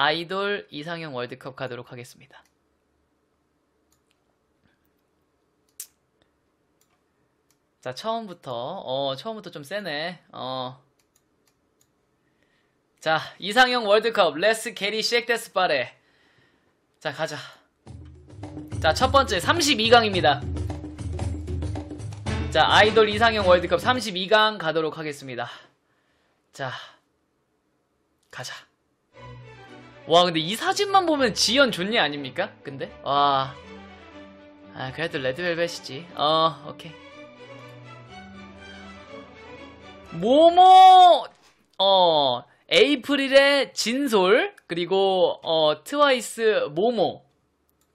아이돌 이상형 월드컵 가도록 하겠습니다. 자, 처음부터, 어, 처음부터 좀 세네. 어. 자, 이상형 월드컵, 레스 게리 쉑데스 바레. 자, 가자. 자, 첫 번째, 32강입니다. 자, 아이돌 이상형 월드컵 32강 가도록 하겠습니다. 자, 가자. 와, 근데 이 사진만 보면 지연 좋니 아닙니까? 근데? 와. 아, 그래도 레드벨벳이지. 어, 오케이. 모모, 어, 에이프릴의 진솔, 그리고, 어, 트와이스 모모.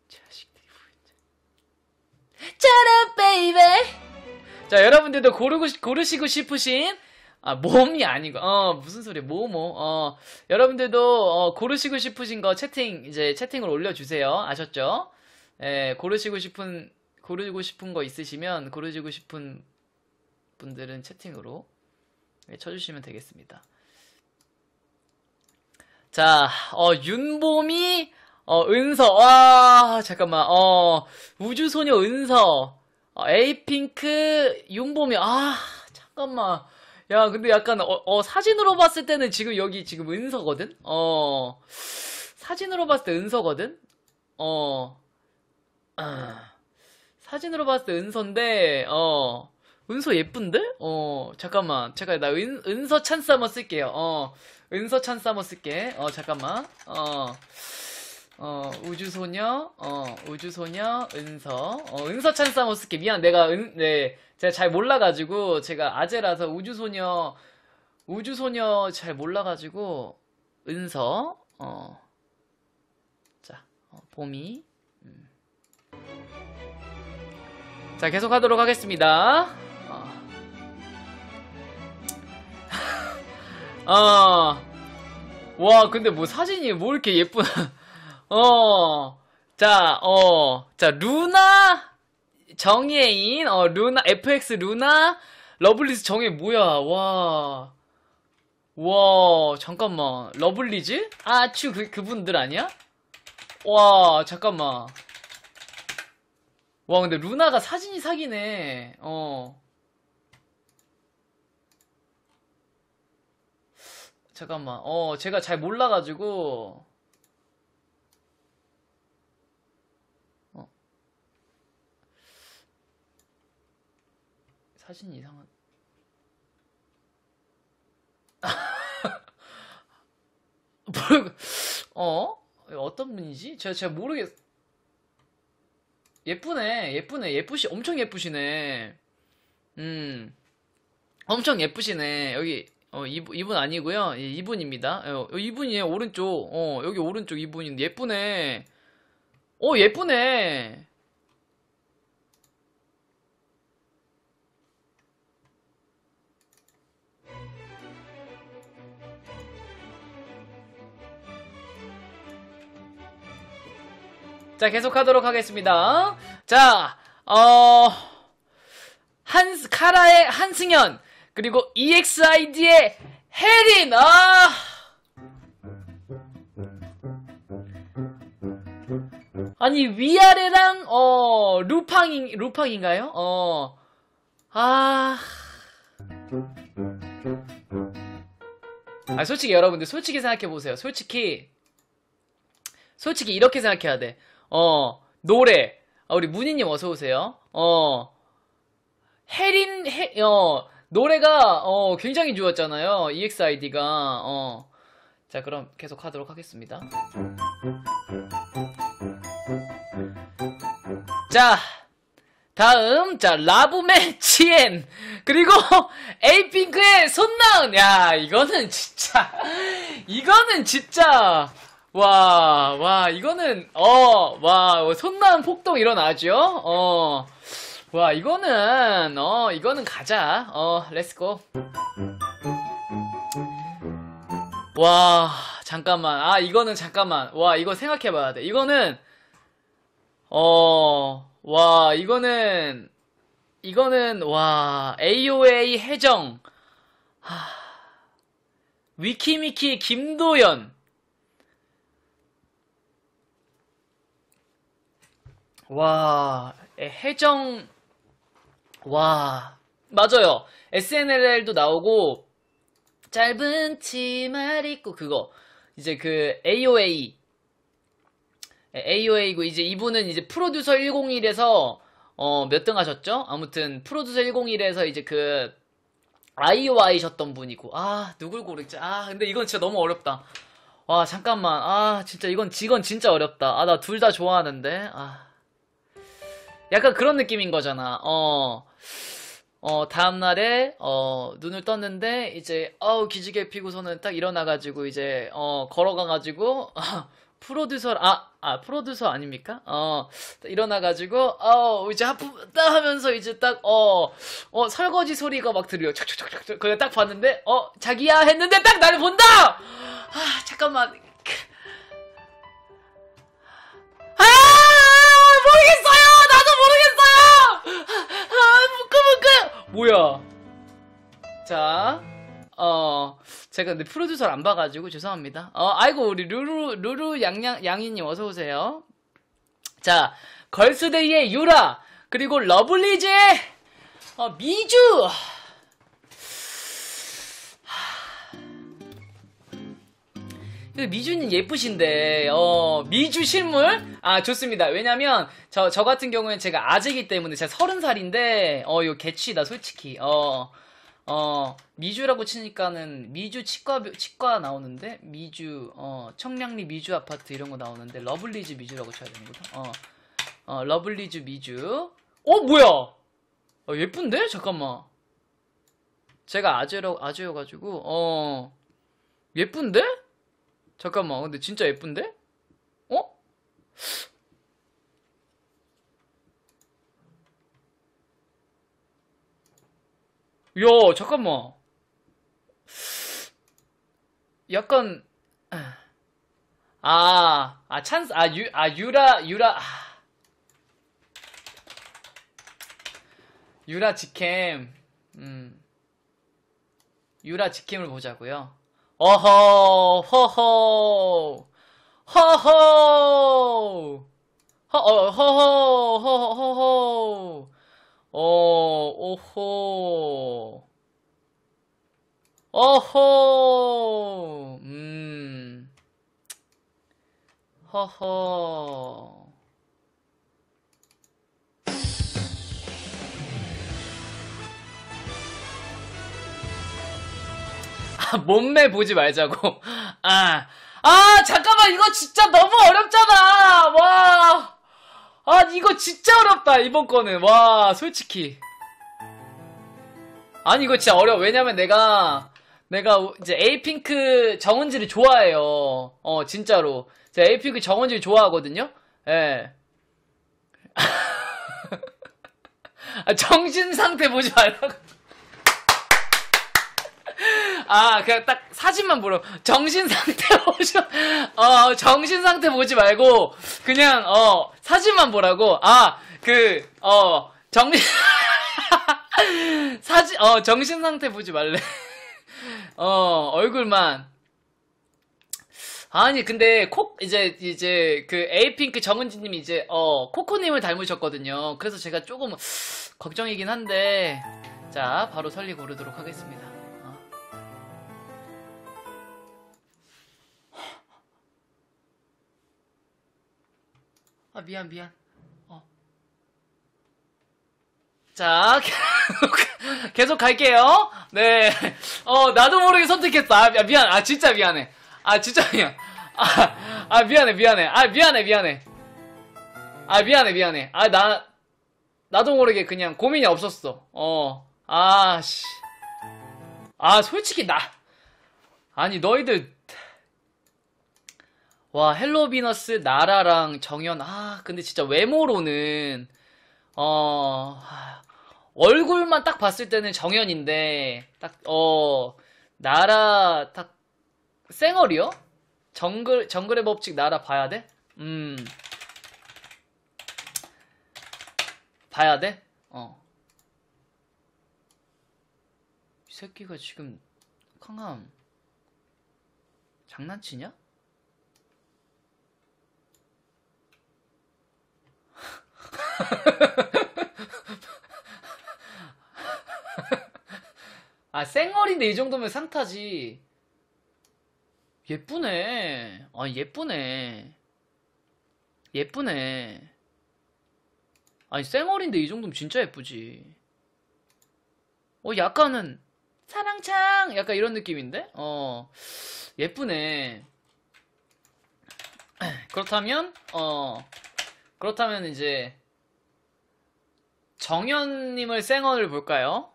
자식들이 베이베! 자, 여러분들도 고르고, 싶- 고르시고 싶으신, 아, 몸이 아니고, 어, 무슨 소리, 모모, 어, 여러분들도, 어, 고르시고 싶으신 거 채팅, 이제 채팅을 올려주세요. 아셨죠? 예, 고르시고 싶은, 고르고 싶은 거 있으시면, 고르시고 싶은 분들은 채팅으로 네, 쳐주시면 되겠습니다. 자, 어, 윤봄이, 어, 은서, 와, 잠깐만, 어, 우주소녀 은서, 어, 에이핑크, 윤봄이, 아, 잠깐만. 야, 근데 약간, 어, 어, 사진으로 봤을 때는 지금 여기 지금 은서거든? 어, 사진으로 봤을 때 은서거든? 어, 아, 사진으로 봤을 때 은서인데, 어, 은서 예쁜데? 어, 잠깐만. 잠깐, 나 은, 은서 찬스 한번 쓸게요. 어, 은서 찬스 한번 쓸게. 어, 잠깐만. 어, 어, 우주소녀, 어, 우주소녀, 은서. 어, 은서 쓸게. 미안, 내가 은, 네. 제가 잘 몰라가지고, 제가 아재라서 우주소녀, 우주소녀 잘 몰라가지고, 은서, 어, 자, 어, 봄이, 음. 자, 계속 하도록 하겠습니다. 어. 어. 와, 근데 뭐 사진이 뭐 이렇게 예쁘나. 어. 자, 어. 자, 루나 정예인, 어, 루나, FX 루나, 러블리즈 정예 뭐야, 와. 와, 잠깐만. 러블리즈? 아, 추, 그, 그분들 아니야? 와, 잠깐만. 와, 근데 루나가 사진이 사기네. 어. 잠깐만. 어, 제가 잘 몰라가지고. 사진이 이상한. 뭘, 어? 어떤 분이지? 제가, 제가 모르겠, 예쁘네, 예쁘네, 예쁘시, 엄청 예쁘시네. 음, 엄청 예쁘시네. 여기, 어, 이분, 이분 아니고요. 예, 이분입니다. 어, 이분이에요, 오른쪽. 어, 여기 오른쪽 이분인데, 예쁘네. 어, 예쁘네. 자, 계속 하도록 하겠습니다. 자, 어, 한, 카라의 한승현, 그리고 EXID의 혜린, 아! 아니, 위아래랑, 어, 루팡인, 루팡인가요? 어, 아. 아, 솔직히 여러분들, 솔직히 생각해보세요. 솔직히, 솔직히 이렇게 생각해야 돼. 어, 노래. 아, 우리 문희님 어서오세요. 어, 혜린, 해, 어, 노래가, 어, 굉장히 좋았잖아요. EXID가, 어. 자, 그럼 계속 하도록 하겠습니다. 자, 다음, 자, 라붐의 치엔. 그리고, 에이핑크의 손나은. 야, 이거는 진짜, 이거는 진짜, 와, 와, 이거는, 어, 와, 손나은 폭동 일어나죠? 어, 와, 이거는, 어, 이거는 가자. 어, 렛츠고. 와, 잠깐만. 아, 이거는 잠깐만. 와, 이거 생각해봐야 돼. 이거는, 어, 와, 이거는, 이거는, 와, AOA 해정. 하, 위키미키 김도연. 와, 에, 해정, 와, 맞아요. SNL도 나오고, 짧은 치마를 입고, 그거. 이제 그, AOA. AOA고, 이제 이분은 이제 프로듀서 101에서, 어, 몇 등 하셨죠? 아무튼, 프로듀서 101에서 이제 그, 아이오아이셨던 분이고, 아, 누굴 고르지? 아, 근데 이건 진짜 너무 어렵다. 와, 잠깐만. 아, 진짜 이건, 이건 진짜 어렵다. 아, 나 둘 다 좋아하는데. 아. 약간 그런 느낌인 거잖아. 어, 어, 다음날에, 어, 눈을 떴는데, 이제, 어우, 기지개 피고서는 딱 일어나가지고, 이제, 어, 걸어가가지고, 아, 프로듀서, 아, 아, 프로듀서 아닙니까? 어, 딱 일어나가지고, 어, 이제 하프, 딱 하면서 이제 딱, 어, 어, 설거지 소리가 막 들려요. 촥촥촥촥. 그래 딱 봤는데, 어, 자기야 했는데 딱 나를 본다! 아, 잠깐만. 아, 무끄무끄! 뭐야. 자, 어, 제가 근데 프로듀서를 안 봐가지고 죄송합니다. 어, 아이고, 우리 루루, 루루 양양, 양이님 어서오세요. 자, 걸스데이의 유라, 그리고 러블리즈의, 어, 미주! 미주는 예쁘신데, 어, 미주 실물? 아, 좋습니다. 왜냐면, 저, 저 같은 경우엔 제가 아재기 때문에 제가 서른 살인데, 어, 이거 개취다, 솔직히. 어, 어, 미주라고 치니까는 미주 치과, 치과 나오는데, 미주, 어, 청량리 미주 아파트 이런 거 나오는데, 러블리즈 미주라고 쳐야 되는구나. 어, 어, 러블리즈 미주. 어, 뭐야! 어, 예쁜데? 잠깐만. 제가 아재로, 아재여 가지고, 어, 예쁜데? 잠깐만, 근데 진짜 예쁜데? 어? 야, 잠깐만. 약간, 아, 아, 찬스, 아, 유, 아, 유라, 유라, 아. 유라 직캠, 음. 유라 직캠을 보자고요. 어허, 허허, 허허, 허, 어, 허허, 허허, 허허, 어, 오호, 어허, 음, 허허. 아, 몸매 보지 말자고. 아, 아, 잠깐만, 이거 진짜 너무 어렵잖아! 와. 아, 이거 진짜 어렵다, 이번 거는. 와, 솔직히. 아니, 이거 진짜 어려워. 왜냐면 내가, 내가 이제 에이핑크 정은지를 좋아해요. 어, 진짜로. 제가 에이핑크 정은지를 좋아하거든요? 예. 아, 정신 상태 보지 말라고. 아, 그냥 딱 사진만 보러. 정신 상태 보지, 어, 정신 상태 보지 말고, 그냥, 어, 사진만 보라고. 아, 그, 어, 정신, 사진, 어, 정신 상태 보지 말래. 어, 얼굴만. 아니, 근데, 콕, 이제, 이제, 그, 에이핑크 정은지님이 이제, 어, 코코님을 닮으셨거든요. 그래서 제가 조금, 걱정이긴 한데, 자, 바로 설리 고르도록 하겠습니다. 아, 미안, 미안. 어. 자, 계속 갈게요. 네. 어, 나도 모르게 선택했어. 아, 미안. 아, 진짜 미안해. 아, 진짜 미안. 아, 아, 미안해, 미안해. 아, 미안해, 미안해. 아, 미안해, 미안해. 아, 나, 나도 모르게 그냥 고민이 없었어. 어. 아, 씨. 아, 솔직히 나. 아니, 너희들. 와, 헬로비너스, 나라랑 정연. 아, 근데 진짜 외모로는, 어, 얼굴만 딱 봤을 때는 정연인데, 딱, 어, 나라, 딱, 쌩얼이요? 정글, 정글의 법칙 나라 봐야 돼? 음. 봐야 돼? 어. 이 새끼가 지금, 캉함, 장난치냐? 아, 쌩얼인데 이 정도면 상타지. 예쁘네. 아, 예쁘네. 예쁘네. 아니, 쌩얼인데 이 정도면 진짜 예쁘지. 어, 약간은, 사랑창! 약간 이런 느낌인데? 어, 예쁘네. 그렇다면, 어, 그렇다면 이제, 정현님을 쌩얼을 볼까요?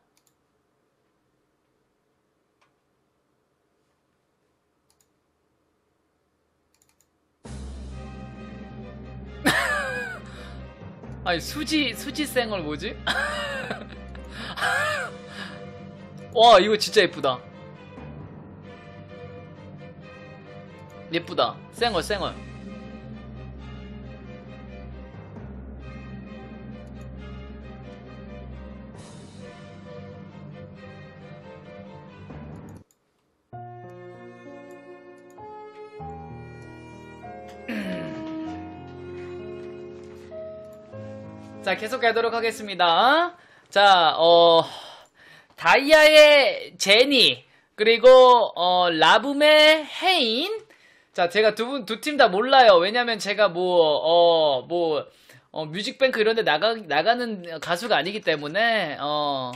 아니 수지 수지 쌩얼 뭐지? 와 이거 진짜 예쁘다. 예쁘다. 쌩얼 쌩얼. 자, 계속 가도록 하겠습니다. 자, 어, 다이아의 제니, 그리고, 어, 라붐의 헤인. 자, 제가 두 분, 두 팀 다 몰라요. 왜냐면 제가 뭐, 어, 뭐, 어, 뮤직뱅크 이런 데 나가, 나가는 가수가 아니기 때문에, 어,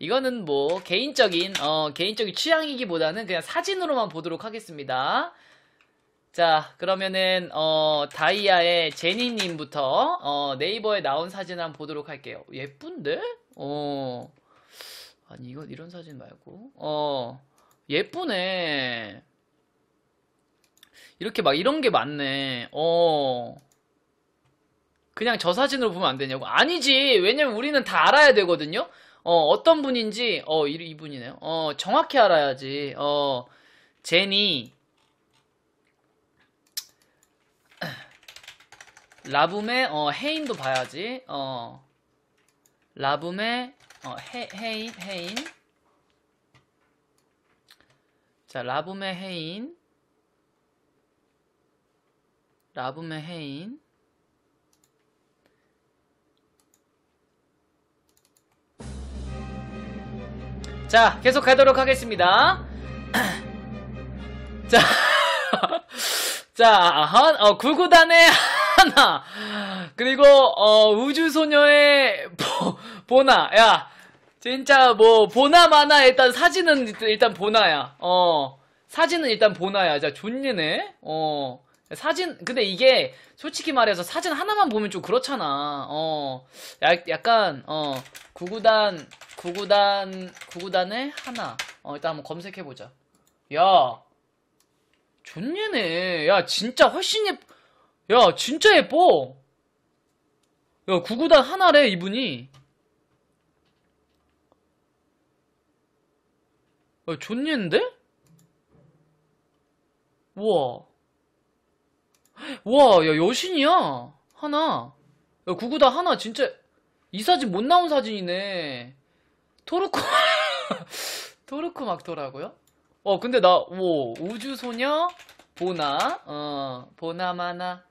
이거는 뭐, 개인적인, 어, 개인적인 취향이기보다는 그냥 사진으로만 보도록 하겠습니다. 자, 그러면은, 어, 다이아의 제니님부터, 어, 네이버에 나온 사진 한번 보도록 할게요. 예쁜데? 어, 아니, 이거, 이런 사진 말고, 어, 예쁘네. 이렇게 막 이런 게 많네. 어, 그냥 저 사진으로 보면 안 되냐고? 아니지. 왜냐면 우리는 다 알아야 되거든요? 어, 어떤 분인지, 어, 이, 이분이네요. 어, 정확히 알아야지. 어, 제니, 라붐의 어, 헤인도 봐야지. 어. 라붐의 어, 헤, 헤인 헤인. 자, 라붐의 헤인. 라붐의 헤인. 자, 계속 가도록 하겠습니다. 자, 자, 한, 어, 구구단의 하나. 그리고, 어, 우주소녀의 보, 보나. 야, 진짜 뭐, 보나 마나 일단 사진은 일단 보나야. 어, 사진은 일단 보나야. 자, 존예네. 어, 사진, 근데 이게, 솔직히 말해서 사진 하나만 보면 좀 그렇잖아. 어, 약, 약간, 어, 구구단, 구구단, 구구단의 하나. 어, 일단 한번 검색해 보자. 야, 존예네. 야, 진짜 훨씬 예뻐. 야, 진짜 예뻐. 야, 구구단 하나래, 이분이. 야, 존예인데? 우와. 우와, 야, 여신이야. 하나. 야, 구구단 하나, 진짜. 이 사진 못 나온 사진이네. 토르코, 토르코 막더라고요? 어, 근데 나, 오, 우주소녀, 보나, 어, 보나마나.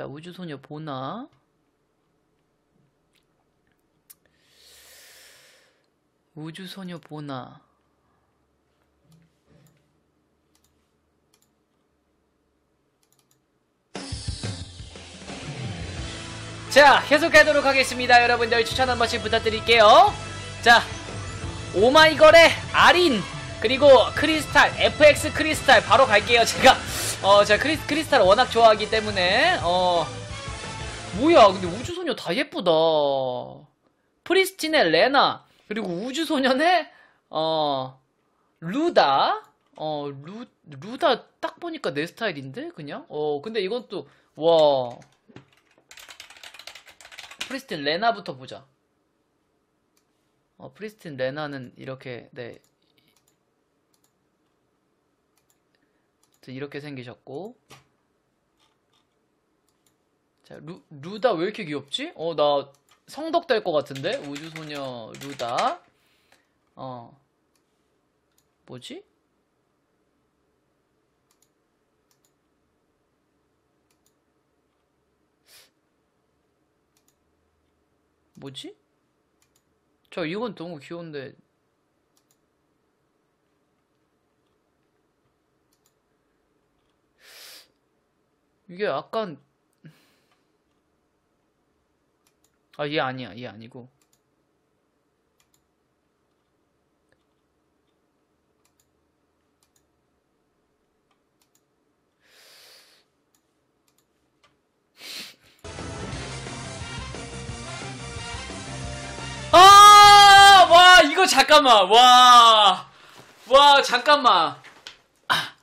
자, 우주소녀 보나. 우주소녀 보나. 자, 계속하도록 하겠습니다. 여러분들 추천 한 번씩 부탁드릴게요. 자, 오마이걸의 아린 그리고 크리스탈 FX 크리스탈 바로 갈게요. 제가 어 제가 크리, 크리스탈 워낙 좋아하기 때문에 어 뭐야 근데 우주소녀 다 예쁘다. 프리스틴의 레나 그리고 우주소년의 어 루다 어 루, 루다 딱 보니까 내 스타일인데 그냥 어 근데 이건 또와 프리스틴 레나부터 보자. 어, 프리스틴 레나는 이렇게 네 아무튼 이렇게 생기셨고 자 루, 루다 왜 이렇게 귀엽지? 어 나 성덕 될 것 같은데 우주소녀 루다 어 뭐지? 뭐지? 저 이건 너무 귀여운데 이게 약간 아, 얘 아니야. 얘 아니고. 아! 와, 이거 잠깐만. 와. 와, 잠깐만. 아,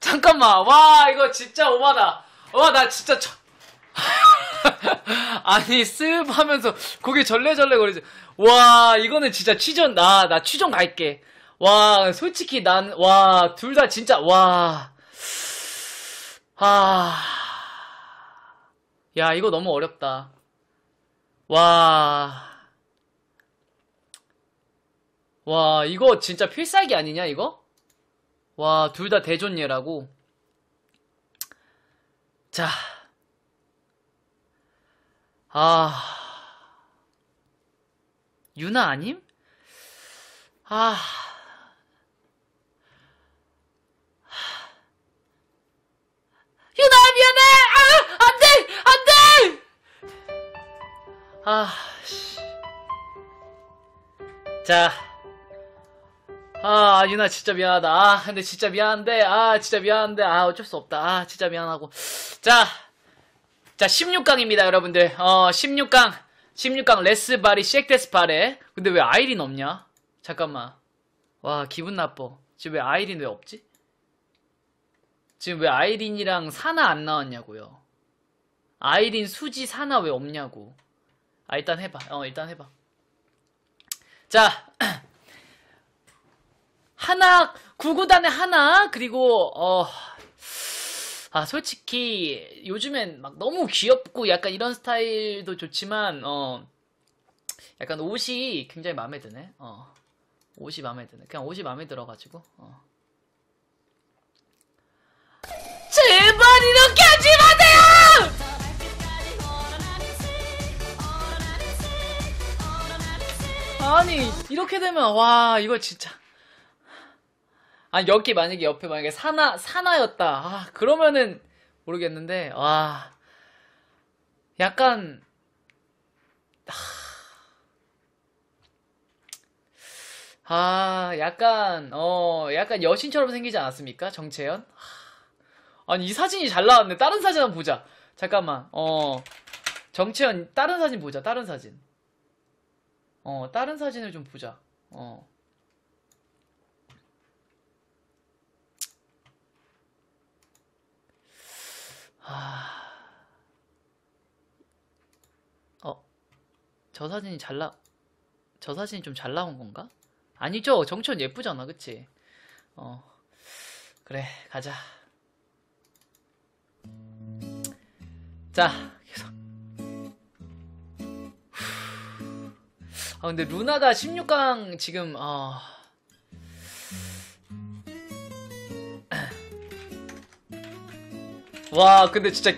잠깐만. 와, 이거 진짜 오바다. 와, 나 진짜 저... 아니, 습 하면서 고개 절레절레 거리지. 와, 이거는 진짜 취전, 나, 나 취전 갈게. 와, 솔직히 난, 와, 둘 다 진짜, 와. 아. 야, 이거 너무 어렵다. 와. 와, 이거 진짜 필살기 아니냐, 이거? 와, 둘 다 대존예라고. 자. 아. 유나 아님? 아. 유나 미안해! 아! 안 돼! 안 돼! 아, 씨. 자. 아, 유나 진짜 미안하다. 아, 근데 진짜 미안한데. 아, 진짜 미안한데. 아, 어쩔 수 없다. 아, 진짜 미안하고. 자. 자, 16강입니다, 여러분들. 어, 16강. 16강 레스바리 쉑데스바레. 근데 왜 아이린 없냐? 잠깐만. 와, 기분 나빠. 지금 왜 아이린 왜 없지? 지금 왜 아이린이랑 사나 안 나왔냐고요. 아이린, 수지, 사나 왜 없냐고. 아, 일단 해봐. 어, 일단 해봐. 자, 하나, 구구단의 하나, 그리고, 어, 아, 솔직히, 요즘엔 막 너무 귀엽고 약간 이런 스타일도 좋지만, 어, 약간 옷이 굉장히 마음에 드네. 어, 옷이 마음에 드네. 그냥 옷이 마음에 들어가지고, 어. 제발 이렇게 하지 마세요! 아니, 이렇게 되면, 와, 이거 진짜. 아, 여기 만약에 옆에 만약에 사나, 사나였다. 아, 그러면은, 모르겠는데, 와. 약간, 아, 약간, 어, 약간 여신처럼 생기지 않았습니까? 정채연? 아니, 이 사진이 잘 나왔네. 다른 사진 한번 보자. 잠깐만, 어, 정채연, 다른 사진 보자. 다른 사진. 어, 다른 사진을 좀 보자. 어. 아. 어. 저 사진이 잘 나, 저 사진이 좀 잘 나온 건가? 아니죠. 정천 예쁘잖아. 그치? 어. 그래, 가자. 자, 계속. 아, 근데 루나가 16강 지금, 아. 와, 근데 진짜,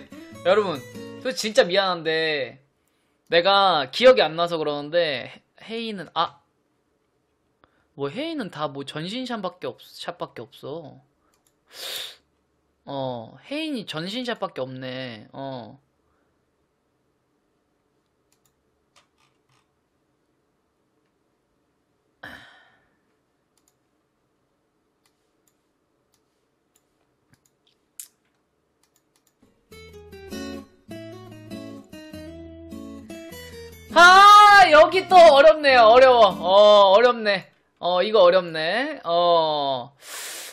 여러분, 저 진짜 미안한데, 내가 기억이 안 나서 그러는데, 헤이는, 아, 뭐 헤이는 다 뭐 전신샷밖에 없, 샷밖에 없어. 어, 헤인이 전신샷밖에 없네. 어. 아, 여기 또 어렵네요. 어려워. 어, 어렵네. 어, 이거 어렵네. 어,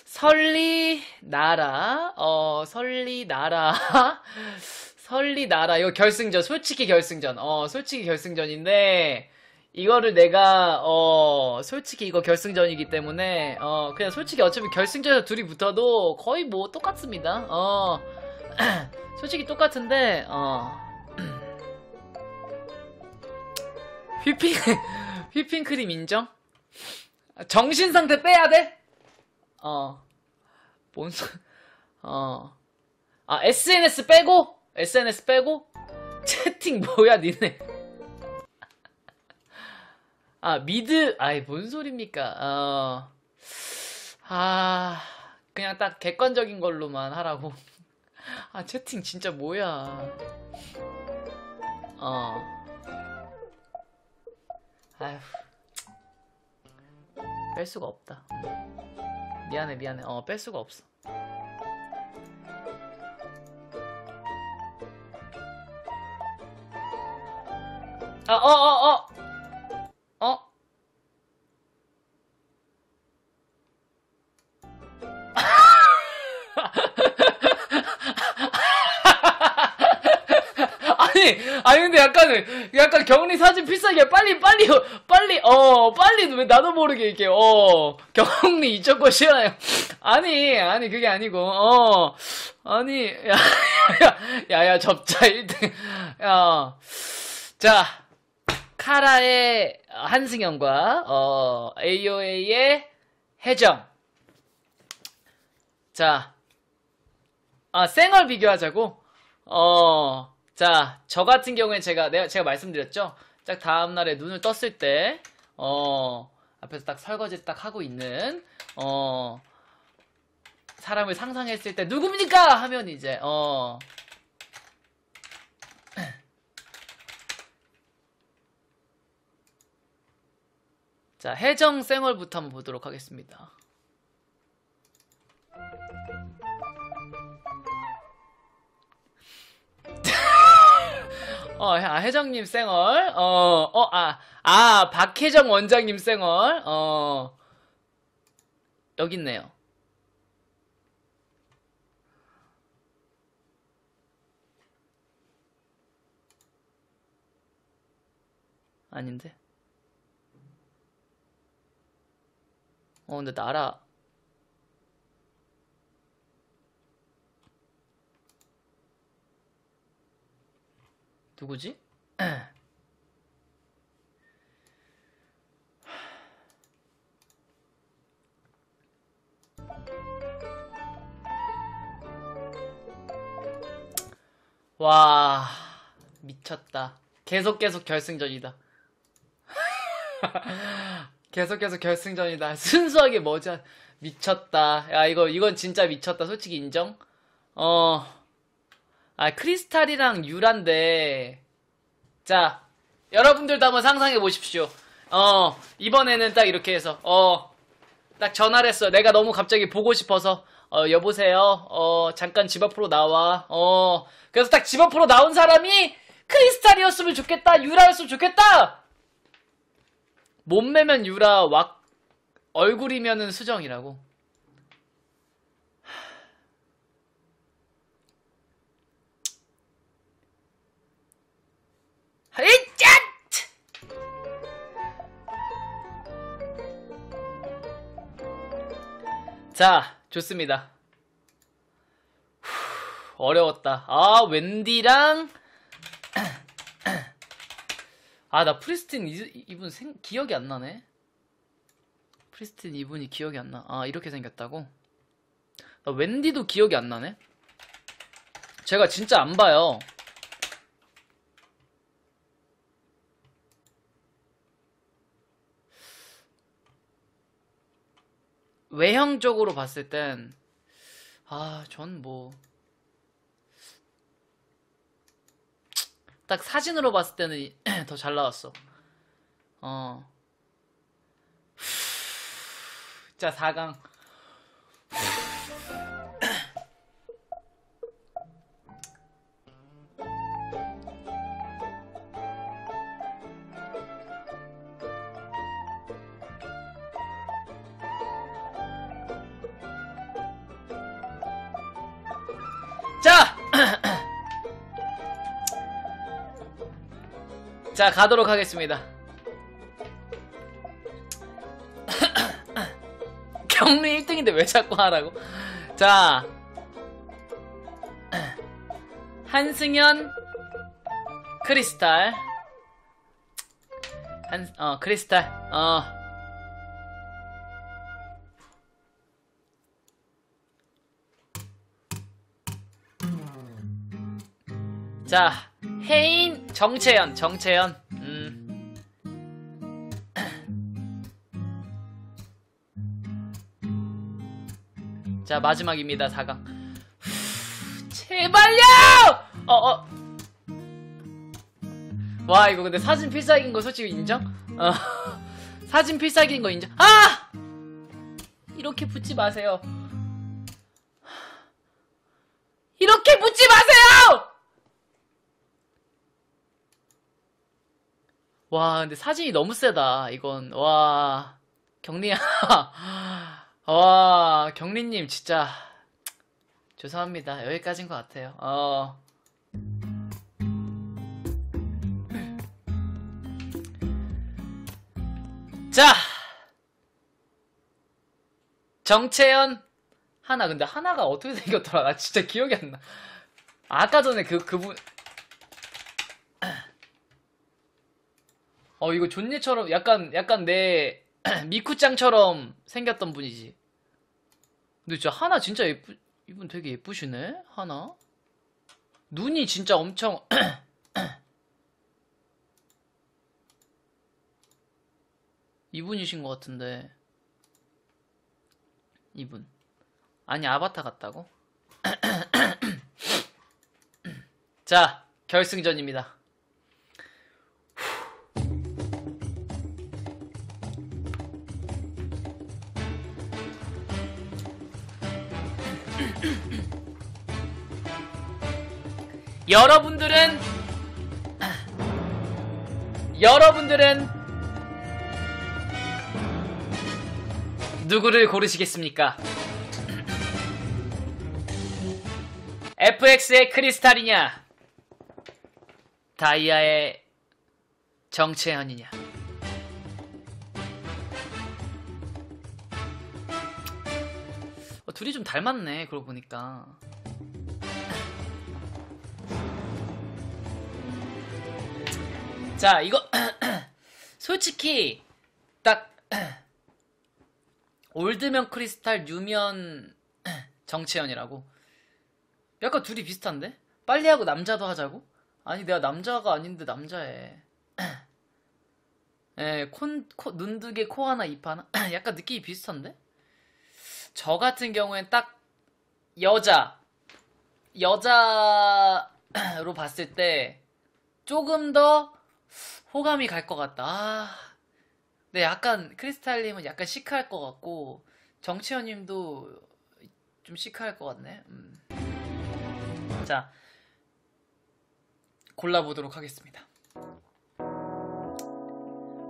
설리, 나라. 어, 설리, 나라. 설리, 나라. 이거 결승전. 솔직히 결승전. 어, 솔직히 결승전인데, 이거를 내가, 어, 솔직히 이거 결승전이기 때문에, 어, 그냥 솔직히 어차피 결승전에서 둘이 붙어도 거의 뭐 똑같습니다. 어, 솔직히 똑같은데, 어. 휘핑, 휘핑크림 인정? 정신 상태 빼야 돼? 어. 뭔, 소, 어. 아, SNS 빼고? SNS 빼고? 채팅 뭐야, 니네. 아, 미드, 아이, 뭔 소리입니까? 어, 아, 그냥 딱 객관적인 걸로만 하라고. 아, 채팅 진짜 뭐야. 어. 아휴. 뺄 수가 없다. 음. 미안해, 미안해. 어, 뺄 수가 없어. 아, 어, 어, 어! 어? 아니, 근데 약간 약간 경리 사진 필살기야. 빨리 빨리 빨리 어 빨리 왜 나도 모르게 이렇게 어 경리 이쪽 거 싫어요. 아니 아니 그게 아니고 어 아니 야야 야 접자 1등 야자 카라의 한승현과 어 AOA의 해정 자 아, 쌩얼 비교하자고? 어, 자, 저 같은 경우에 제가, 내가, 제가 말씀드렸죠? 딱 다음 날에 눈을 떴을 때, 어, 앞에서 딱 설거지 딱 하고 있는, 어, 사람을 상상했을 때, 누굽니까? 하면 이제, 어, 자, 해정 쌩얼부터 한번 보도록 하겠습니다. 어, 아, 혜정님 쌩얼, 어, 어, 아, 아, 박혜정 원장님 쌩얼, 어, 여기 있네요. 아닌데? 어, 근데 나라, 누구지? 와, 미쳤다. 계속 계속 결승전이다. 계속 계속 결승전이다. 순수하게 뭐지? 미쳤다. 야, 이거, 이건 진짜 미쳤다. 솔직히 인정? 어, 아, 크리스탈이랑 유란데. 자, 여러분들도 한번 상상해 보십시오. 어, 이번에는 딱 이렇게 해서, 어, 딱 전화를 했어. 내가 너무 갑자기 보고 싶어서, 어, 여보세요. 어, 잠깐 집 앞으로 나와. 어, 그래서 딱 집 앞으로 나온 사람이 크리스탈이었으면 좋겠다. 유라였으면 좋겠다. 몸매면 유라, 왁, 얼굴이면은 수정이라고. 자, 좋습니다. 후, 어려웠다. 아, 웬디랑 아, 나 프리스틴 이- 이분 생, 기억이 안 나네. 프리스틴 이분이 기억이 안 나. 아, 이렇게 생겼다고? 나 웬디도 기억이 안 나네. 제가 진짜 안 봐요. 외형적으로 봤을 땐, 아, 전 뭐, 딱 사진으로 봤을 때는 더 잘 나왔어. 어. 자, 4강. 자, 가도록 하겠습니다. 경리 1등인데 왜 자꾸 하라고? 자, 한승현, 크리스탈. 한, 어, 크리스탈, 어. 자, 혜인, 정채연, 정채연. 음. 자, 마지막입니다. 4강. 제발요! 어, 어. 와, 이거 근데 사진 필살기인 거 솔직히 인정? 어. 사진 필살기인 거 인정? 아! 이렇게 붙지 마세요. 이렇게 붙지 마세요! 와, 근데 사진이 너무 세다, 이건. 와, 경리야. 와, 경리님, 진짜. 죄송합니다. 여기까지인 것 같아요. 어. 자! 정채연, 하나. 근데 하나가 어떻게 생겼더라? 나 진짜 기억이 안 나. 아까 전에 그, 그분. 어, 이거 존예처럼 약간, 약간 내 미쿠짱처럼 생겼던 분이지. 근데 진짜 하나 진짜 예쁘, 이분 되게 예쁘시네? 하나? 눈이 진짜 엄청, 이분이신 것 같은데. 이분. 아니, 아바타 같다고? 자, 결승전입니다. 여러분들은 여러분들은 누구를 고르시겠습니까? FX의 크리스탈이냐? 다이아의 정채현이냐? 어, 둘이 좀 닮았네, 그러고 보니까. 자, 이거 솔직히 딱 올드면 크리스탈 뉴면 정채연이라고. 약간 둘이 비슷한데? 빨리 하고 남자도 하자고? 아니 내가 남자가 아닌데 남자애. 예, 콘, 코, 눈 두 개, 코 하나, 입 하나? 약간 느낌이 비슷한데? 저 같은 경우엔 딱 여자, 여자로 봤을 때 조금 더 호감이 갈 것 같다. 아, 네, 약간 크리스탈님은 약간 시크할 것 같고 정치현님도 좀 시크할 것 같네. 음. 자, 골라보도록 하겠습니다.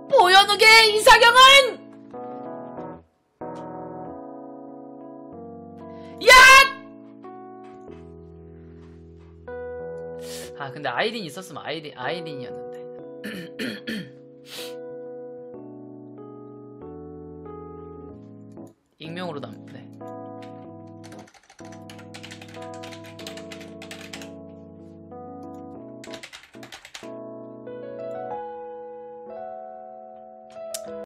보현욱의 야! 아 근데 아이린 있었으면 아이린 아이린이었는데.